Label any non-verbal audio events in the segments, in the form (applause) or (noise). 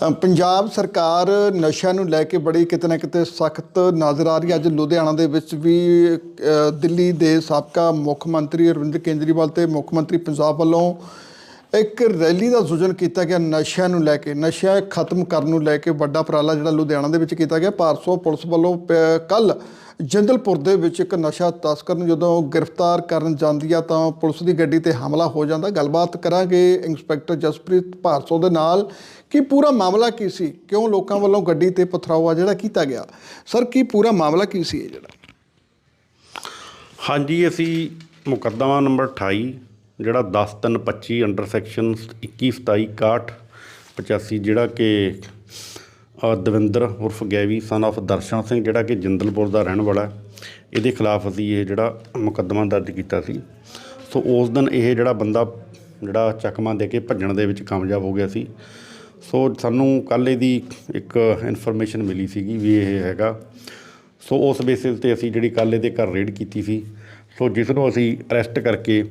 ਪੰਜਾਬ ਸਰਕਾਰ ਨਸ਼ਿਆਂ ਨੂੰ ਲੈ ਕੇ ਬੜੀ ਕਿਤੇ ਨਾ ਕਿਤੇ ਸਖਤ ਨਜ਼ਰ ਆ ਰਹੀ ਹੈ। ਅੱਜ ਲੁਧਿਆਣਾ ਦੇ ਵਿੱਚ ਵੀ ਦਿੱਲੀ ਦੇ ਸਾਬਕਾ ਮੁੱਖ ਮੰਤਰੀ ਅਰਵਿੰਦ ਕੇਜਰੀਵਾਲ ਤੇ ਮੁੱਖ ਮੰਤਰੀ ਪੰਜਾਬ ਵੱਲੋਂ ਇੱਕ ਰੈਲੀ ਦਾ ਆਯੋਜਨ ਕੀਤਾ ਗਿਆ ਨਸ਼ਿਆਂ ਨੂੰ ਲੈ ਕੇ ਨਸ਼ਾ ਖਤਮ ਕਰਨ ਨੂੰ ਲੈ ਕੇ ਵੱਡਾ ਉਪਰਾਲਾ ਜਿਹੜਾ ਲੁਧਿਆਣਾ ਦੇ ਵਿੱਚ ਕੀਤਾ ਗਿਆ। ਭਾਰਸੋ ਪੁਲਿਸ ਵੱਲੋਂ ਕੱਲ ਜੰਦਲਪੁਰ ਦੇ ਵਿੱਚ ਇੱਕ ਨਸ਼ਾ ਤਸਕਰ ਨੂੰ ਜਦੋਂ ਗ੍ਰਿਫਤਾਰ ਕਰਨ ਜਾਂਦੀ ਆ ਤਾਂ ਪੁਲਿਸ ਦੀ ਗੱਡੀ ਤੇ ਹਮਲਾ ਹੋ ਜਾਂਦਾ। ਗੱਲਬਾਤ ਕਰਾਂਗੇ ਇੰਸਪੈਕਟਰ ਜਸਪ੍ਰੀਤ ਭਾਰਸੋ ਦੇ ਨਾਲ। ਕਿ ਪੂਰਾ ਮਾਮਲਾ ਕੀ ਸੀ? ਕਿਉਂ ਲੋਕਾਂ ਵੱਲੋਂ ਗੱਡੀ ਤੇ ਪਥਰਾਵਾ ਜਿਹੜਾ ਕੀਤਾ ਗਿਆ? ਸਰ, ਕੀ ਪੂਰਾ ਮਾਮਲਾ ਕੀ ਸੀ ਇਹ ਜਿਹੜਾ? ਹਾਂਜੀ, ਅਸੀਂ ਮੁਕੱਦਮਾ ਨੰਬਰ 28 ਜਿਹੜਾ 10325 ਅੰਡਰ ਸੈਕਸ਼ਨ 2127 85 ਜਿਹੜਾ ਕਿ ਦਵਿੰਦਰ ਉਰਫ ਗੈਵੀ ਸਨ ਆਫ ਦਰਸ਼ਨ ਸਿੰਘ ਜਿਹੜਾ ਕਿ ਜਿੰਦਲਪੁਰ ਦਾ ਰਹਿਣ ਵਾਲਾ ਇਹਦੇ ਖਿਲਾਫ ਅਸੀਂ ਇਹ ਜਿਹੜਾ ਮੁਕੱਦਮਾ ਦਰਜ ਕੀਤਾ ਸੀ। ਸੋ ਉਸ ਦਿਨ ਇਹ ਜਿਹੜਾ ਬੰਦਾ ਜਿਹੜਾ ਚਕਮਾ ਦੇ ਕੇ ਭੱਜਣ ਦੇ ਵਿੱਚ ਕਾਮਯਾਬ ਹੋ ਗਿਆ ਸੀ। ਸੋ ਸਾਨੂੰ ਕੱਲ੍ਹ ਇਹਦੀ ਇੱਕ ਇਨਫੋਰਮੇਸ਼ਨ ਮਿਲੀ ਸੀਗੀ ਵੀ ਇਹ ਹੈਗਾ। ਸੋ ਉਸ ਬੇਸਿਸ ਤੇ ਅਸੀਂ ਜਿਹੜੀ ਕੱਲ੍ਹ ਇਹਦੇ ਘਰ ਰੇਡ ਕੀਤੀ ਸੀ। ਸੋ ਜਿਸ ਨੂੰ ਅਸੀਂ ਅਰੈਸਟ ਕਰਕੇ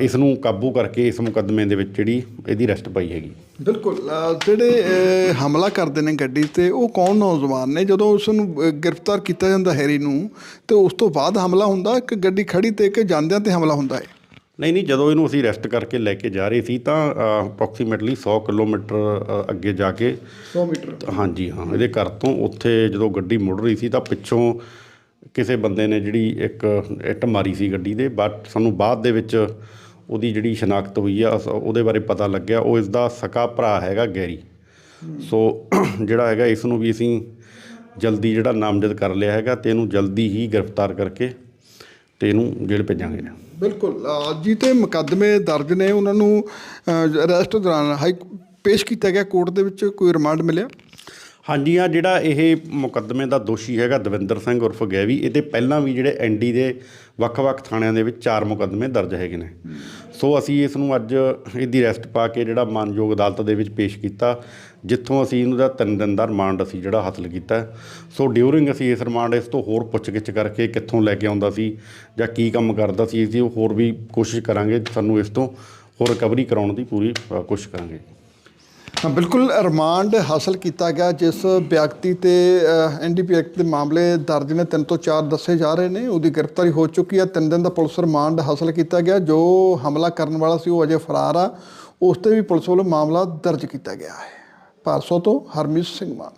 ਇਸ ਨੂੰ ਕਾਬੂ ਕਰਕੇ ਇਸ ਮੁਕੱਦਮੇ ਦੇ ਵਿੱਚ ਜਿਹੜੀ ਇਹਦੀ ਅਰੈਸਟ ਪਾਈ ਹੈਗੀ। ਬਿਲਕੁਲ ਜਿਹੜੇ ਹਮਲਾ ਕਰਦੇ ਨੇ ਗੱਡੀ ਤੇ ਉਹ ਕੌਣ ਨੌਜਵਾਨ ਨੇ? ਜਦੋਂ ਉਸ ਨੂੰ ਗ੍ਰਿਫਤਾਰ ਕੀਤਾ ਜਾਂਦਾ ਹੈਰੀ ਨੂੰ ਤੇ ਉਸ ਤੋਂ ਬਾਅਦ ਹਮਲਾ ਹੁੰਦਾ ਕਿ ਗੱਡੀ ਖੜੀ ਤੇ ਕਿ ਜਾਂਦਿਆਂ ਤੇ ਹਮਲਾ ਹੁੰਦਾ ਹੈ? ਨਹੀਂ ਨਹੀਂ ਜਦੋਂ ਇਹਨੂੰ ਅਸੀਂ ਅਰੈਸਟ ਕਰਕੇ ਲੈ ਕੇ ਜਾ ਰਹੇ ਸੀ ਤਾਂ ਅਪਰੋਕਸੀਮੇਟਲੀ 100 ਕਿਲੋਮੀਟਰ ਅੱਗੇ ਜਾ ਕੇ 100 ਮੀਟਰ। ਹਾਂਜੀ ਹਾਂ ਇਹਦੇ ਘਰ ਤੋਂ ਉੱਥੇ ਜਦੋਂ ਗੱਡੀ ਮੁੜ ਰਹੀ ਸੀ ਤਾਂ ਪਿੱਛੋਂ ਕਿਸੇ ਬੰਦੇ ਨੇ ਜਿਹੜੀ ਇੱਕ ਇੱਟ ਮਾਰੀ ਸੀ ਗੱਡੀ ਦੇ ਬਟ ਸਾਨੂੰ ਬਾਅਦ ਦੇ ਵਿੱਚ ਉਹਦੀ ਜਿਹੜੀ ਸ਼ਨਾਖਤ ਹੋਈ ਆ ਉਹਦੇ ਬਾਰੇ ਪਤਾ ਲੱਗਿਆ। ਉਹ ਇਸ ਦਾ ਸਕਾ ਭਰਾ ਹੈਗਾ ਗੈਰੀ। ਸੋ (clears throat) ਜਿਹੜਾ ਹੈਗਾ, ਇਸ ਨੂੰ ਵੀ ਅਸੀਂ ਜਲਦੀ ਜਿਹੜਾ ਨਾਮਜ਼ਦ ਕਰ ਲਿਆ ਹੈਗਾ ਤੇ ਇਹਨੂੰ ਜਲਦੀ ਹੀ ਗ੍ਰਿਫਤਾਰ ਕਰਕੇ ਤੇ ਇਹਨੂੰ ਜੇਲ੍ਹ ਭੇਜਾਂਗੇ। ਬਿਲਕੁਲ। ਜੀ ਤੇ ਮੁਕੱਦਮੇ ਦਰਜ ਨੇ, ਉਹਨਾਂ ਨੂੰ ਅਰੈਸਟ ਦੌਰਾਨ ਹਾਈ, ਪੇਸ਼ ਕੀਤਾ ਗਿਆ, ਕੋਰਟ ਦੇ ਵਿੱਚ ਕੋਈ ਰਿਮਾਂਡ ਮਿਲਿਆ? ਹਾਂਜੀ ਆ ਜਿਹੜਾ ਇਹ ਮੁਕੱਦਮੇ ਦਾ ਦੋਸ਼ੀ ਹੈਗਾ ਦਵਿੰਦਰ ਸਿੰਘ ਉਰਫ ਗੈਵੀ, ਇਹਦੇ ਪਹਿਲਾਂ ਵੀ ਜਿਹੜੇ ਐਨਡੀ ਦੇ ਵੱਖ-ਵੱਖ ਥਾਣਿਆਂ ਦੇ ਵਿੱਚ ਚਾਰ ਮੁਕੱਦਮੇ ਦਰਜ ਹੈਗੇ ਨੇ। ਸੋ ਅਸੀਂ ਇਸ ਨੂੰ ਅੱਜ ਇਹਦੀ ਰੈਸਟ ਪਾ ਕੇ ਜਿਹੜਾ ਮਾਨਯੋਗ ਅਦਾਲਤ ਦੇ ਵਿੱਚ ਪੇਸ਼ ਕੀਤਾ, ਜਿੱਥੋਂ ਅਸੀਂ ਇਹਨੂੰ ਦਾ ਤਿੰਨ ਦਿਨ ਦਾ ਰਿਮਾਂਡ ਅਸੀਂ ਜਿਹੜਾ ਹਾਸਲ ਕੀਤਾ। ਸੋ ਡਿਊਰਿੰਗ ਅਸੀਂ ਇਸ ਰਿਮਾਂਡ ਇਸ ਤੋਂ ਹੋਰ ਪੁੱਛਗਿੱਛ ਕਰਕੇ ਕਿੱਥੋਂ ਲੈ ਕੇ ਆਉਂਦਾ ਸੀ ਜਾਂ ਕੀ ਕੰਮ ਕਰਦਾ ਸੀ ਇਸ ਦੀ ਹੋਰ ਵੀ ਕੋਸ਼ਿਸ਼ ਕਰਾਂਗੇ, ਸਾਨੂੰ ਇਸ ਤੋਂ ਹੋਰ ਰਿਕਵਰੀ ਕਰਾਉਣ ਦੀ ਪੂਰੀ ਕੋਸ਼ਿਸ਼ ਕਰਾਂਗੇ। ਹਾਂ, ਬਿਲਕੁਲ ਰਿਮਾਂਡ ਹਾਸਲ ਕੀਤਾ ਗਿਆ, ਜਿਸ ਵਿਅਕਤੀ ਤੇ ਐਨਡੀਪੀ ਐਕਟ ਦੇ ਮਾਮਲੇ ਦਰਜ ਨੇ, ਤਿੰਨ ਤੋਂ ਚਾਰ ਦੱਸੇ ਜਾ ਰਹੇ ਨੇ, ਉਹਦੀ ਗ੍ਰਿਫਤਾਰੀ ਹੋ ਚੁੱਕੀ ਹੈ। ਤਿੰਨ ਦਿਨ ਦਾ ਪੁਲਿਸ ਰਿਮਾਂਡ ਹਾਸਲ ਕੀਤਾ ਗਿਆ, ਜੋ ਹਮਲਾ ਕਰਨ ਵਾਲਾ ਸੀ, ਉਹ ਅਜੇ ਫਰਾਰ ਆ। ਉਸ ਤੇ ਵੀ ਪੁਲਿਸ ਵੱਲੋਂ ਮਾਮਲਾ ਦਰਜ ਕੀਤਾ ਗਿਆ ਹੈ। ਭਾਰਸੋ ਤੋਂ ਹਰਮੀਤ ਸਿੰਘ ਮਾਨ।